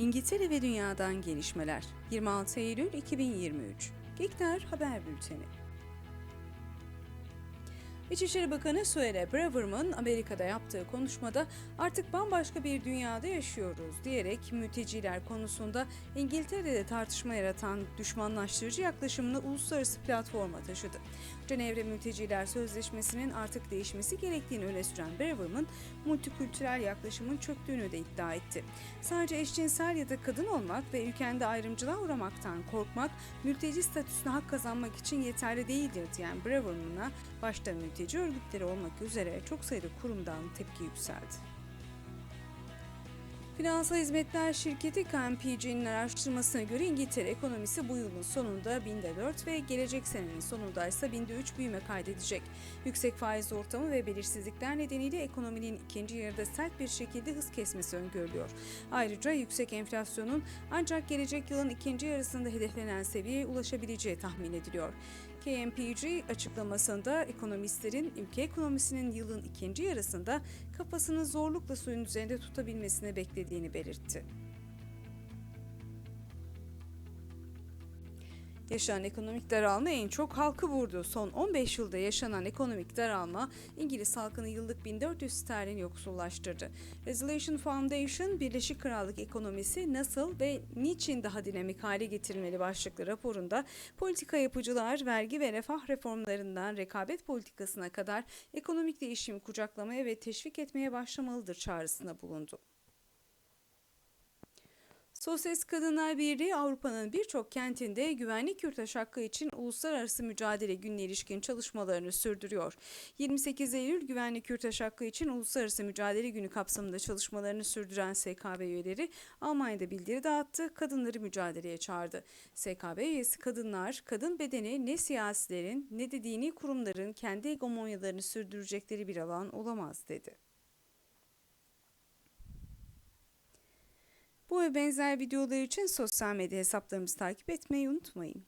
İngiltere ve Dünya'dan gelişmeler. 26 Eylül 2023. Gekler Haber Bülteni. İçişleri Bakanı Suelle Braverman Amerika'da yaptığı konuşmada artık bambaşka bir dünyada yaşıyoruz diyerek mülteciler konusunda İngiltere'de tartışma yaratan düşmanlaştırıcı yaklaşımını uluslararası platforma taşıdı. Cenevre Mülteciler Sözleşmesi'nin artık değişmesi gerektiğini öne süren Braverman, multikültürel yaklaşımın çöktüğünü de iddia etti. Sadece eşcinsel ya da kadın olmak ve ülkende ayrımcılığa uğramaktan korkmak, mülteci statüsüne hak kazanmak için yeterli değildir diyen Braverman'a başta mülteci örgütleri olmak üzere çok sayıda kurumdan tepki yükseldi. Finansal hizmetler şirketi KPMG'nin araştırmasına göre İngiltere ekonomisi bu yılın sonunda binde 4 ve gelecek senenin sonunda ise binde 3 büyüme kaydedecek. Yüksek faiz ortamı ve belirsizlikler nedeniyle ekonominin ikinci yarıda sert bir şekilde hız kesmesi öngörülüyor. Ayrıca yüksek enflasyonun ancak gelecek yılın ikinci yarısında hedeflenen seviyeye ulaşabileceği tahmin ediliyor. KMPG açıklamasında ekonomistlerin ülke ekonomisinin yılın ikinci yarısında kafasını zorlukla suyun üzerinde tutabilmesini beklediğini belirtti. Yaşanan ekonomik daralma en çok halkı vurdu. Son 15 yılda yaşanan ekonomik daralma İngiliz halkını yıllık 1400 sterlin yoksullaştırdı. Resolution Foundation, Birleşik Krallık ekonomisi nasıl ve niçin daha dinamik hale getirilmeli başlıklı raporunda politika yapıcılar, vergi ve refah reformlarından rekabet politikasına kadar ekonomik değişimi kucaklamaya ve teşvik etmeye başlamalıdır çağrısında bulundu. Sosyalist Kadınlar Birliği Avrupa'nın birçok kentinde güvenlik yurttaş hakkı için uluslararası mücadele gününe ilişkin çalışmalarını sürdürüyor. 28 Eylül güvenlik yurttaş hakkı için uluslararası mücadele günü kapsamında çalışmalarını sürdüren SKB üyeleri Almanya'da bildiri dağıttı, kadınları mücadeleye çağırdı. SKB üyesi kadınlar, kadın bedeni ne siyasilerin ne de dini kurumların kendi hegemonyalarını sürdürecekleri bir alan olamaz dedi. Bu ve benzer videolar için sosyal medya hesaplarımızı takip etmeyi unutmayın.